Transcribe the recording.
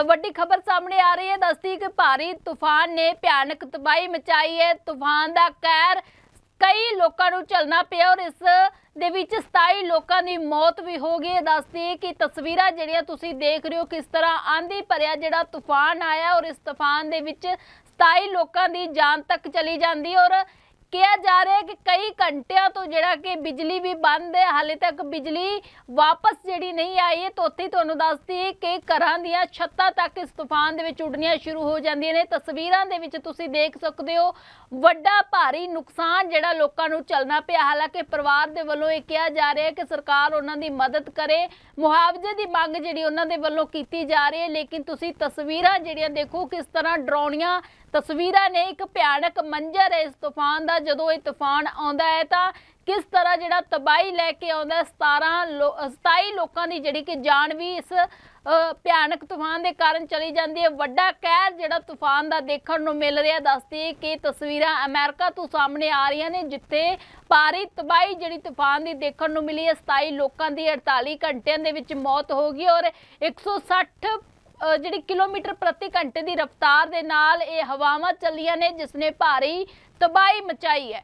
ਤਾਂ ਵੱਡੀ ਖਬਰ ਸਾਹਮਣੇ ਆ ਰਹੀ ਹੈ। ਦੱਸਦੀ ਕਿ ਭਾਰੀ ਤੂਫਾਨ ਨੇ ਭਿਆਨਕ ਤਬਾਹੀ ਮਚਾਈ ਹੈ। ਤੂਫਾਨ ਦਾ ਕਹਿਰ ਕਈ ਲੋਕਾਂ ਨੂੰ ਝੱਲਣਾ ਪਿਆ ਔਰ ਇਸ ਦੇ ਵਿੱਚ 27 ਲੋਕਾਂ ਦੀ ਮੌਤ ਵੀ ਹੋ ਗਈ ਹੈ। ਦੱਸਦੀ ਕਿ ਤਸਵੀਰਾਂ ਜਿਹੜੀਆਂ ਤੁਸੀਂ ਦੇਖ ਰਹੇ ਹੋ, ਕਿਸ ਤਰ੍ਹਾਂ ਆਂधी ਭਰਿਆ ਜਿਹੜਾ ਤੂਫਾਨ ਆਇਆ ਔਰ ਇਸ ਤੂਫਾਨ ਦੇ ਵਿੱਚ 27 ਲੋਕਾਂ ਦੀ ਜਾਨ ਤੱਕ ਚਲੀ ਜਾਂਦੀ ਔਰ ਕਿਹਾ ਜਾ ਰਿਹਾ ਹੈ ਕਿ ਕਈ ਘੰਟਿਆਂ ਤੋਂ ਜਿਹੜਾ ਕਿ ਬਿਜਲੀ ਵੀ ਬੰਦ ਹੈ, ਹਾਲੇ ਤੱਕ ਬਿਜਲੀ ਵਾਪਸ ਜਿਹੜੀ ਨਹੀਂ ਆਈ ਹੈ, ਤਾਂ ਉੱਥੇ ਤੁਹਾਨੂੰ ਦੱਸਦੀ ਕਿ ਘਰਾਂ ਦੀਆਂ ਛੱਤਾਂ ਤੱਕ ਇਸ ਤੂਫਾਨ ਦੇ ਵਿੱਚ ਉੱਡਣੀਆਂ ਸ਼ੁਰੂ ਹੋ ਜਾਂਦੀਆਂ ਨੇ। ਤਸਵੀਰਾਂ ਦੇ ਵਿੱਚ ਤੁਸੀਂ ਦੇਖ ਸਕਦੇ ਹੋ, ਵੱਡਾ ਭਾਰੀ ਨੁਕਸਾਨ ਜਿਹੜਾ ਲੋਕਾਂ ਨੂੰ ਚੱਲਣਾ ਪਿਆ। ਹਾਲਾਂਕਿ ਪਰਿਵਾਰ ਦੇ ਵੱਲੋਂ ਇਹ ਕਿਹਾ ਜਾ ਰਿਹਾ ਹੈ ਕਿ ਸਰਕਾਰ ਉਹਨਾਂ ਦੀ ਮਦਦ ਕਰੇ। ਮੁਆਵਜ਼ੇ ਦੀ ਮੰਗ ਜਿਹੜੀ ਉਹਨਾਂ ਦੇ ਵੱਲੋਂ ਕੀਤੀ ਜਾ ਰਹੀ ਹੈ, ਲੇਕਿਨ ਤੁਸੀਂ ਤਸਵੀਰਾਂ ਜਿਹੜੀਆਂ ਦੇਖੋ ਕਿਸ ਤਰ੍ਹਾਂ ਡਰਾਉਣੀਆਂ ਤਸਵੀਰਾਂ ਨੇ। ਇੱਕ ਭਿਆਨਕ ਮੰਜ਼ਰ ਹੈ ਇਸ ਤੂਫਾਨ ਦਾ ਜਦੋਂ ਇਹ ਤੂਫਾਨ ਆਉਂਦਾ ਹੈ ਤਾਂ ਕਿਸ ਤਰ੍ਹਾਂ ਜਿਹੜਾ ਤਬਾਹੀ ਲੈ ਕੇ ਆਉਂਦਾ 17 27 ਲੋਕਾਂ ਦੀ ਜਿਹੜੀ ਕਿ ਜਾਨ ਵੀ ਇਸ ਭਿਆਨਕ ਤੂਫਾਨ ਦੇ ਕਾਰਨ ਚਲੀ ਜਾਂਦੀ ਹੈ। ਵੱਡਾ ਕਹਿਰ ਜਿਹੜਾ ਤੂਫਾਨ ਦਾ ਦੇਖਣ ਨੂੰ ਮਿਲ ਰਿਹਾ ਦੱਸਦੀ ਕਿ ਤਸਵੀਰਾਂ ਅਮਰੀਕਾ ਤੋਂ ਸਾਹਮਣੇ ਆ ਰਹੀਆਂ ਨੇ ਜਿੱਥੇ ਭਾਰੀ ਤਬਾਹੀ ਜਿਹੜੀ ਤੂਫਾਨ ਦੀ ਦੇਖਣ ਨੂੰ ਮਿਲੀ ਹੈ। 27 ਲੋਕਾਂ ਦੀ 48 ਘੰਟਿਆਂ ਦੇ ਵਿੱਚ ਮੌਤ ਹੋ ਗਈ ਔਰ 160 ਅ, ਜਿਹੜੀ ਕਿਲੋਮੀਟਰ ਪ੍ਰਤੀ ਘੰਟੇ ਦੀ ਰਫ਼ਤਾਰ ਦੇ ਨਾਲ ਇਹ ਹਵਾਵਾਂ ਚੱਲੀਆਂ ਨੇ, ਜਿਸ ਨੇ ਭਾਰੀ ਤਬਾਹੀ ਮਚਾਈ ਹੈ।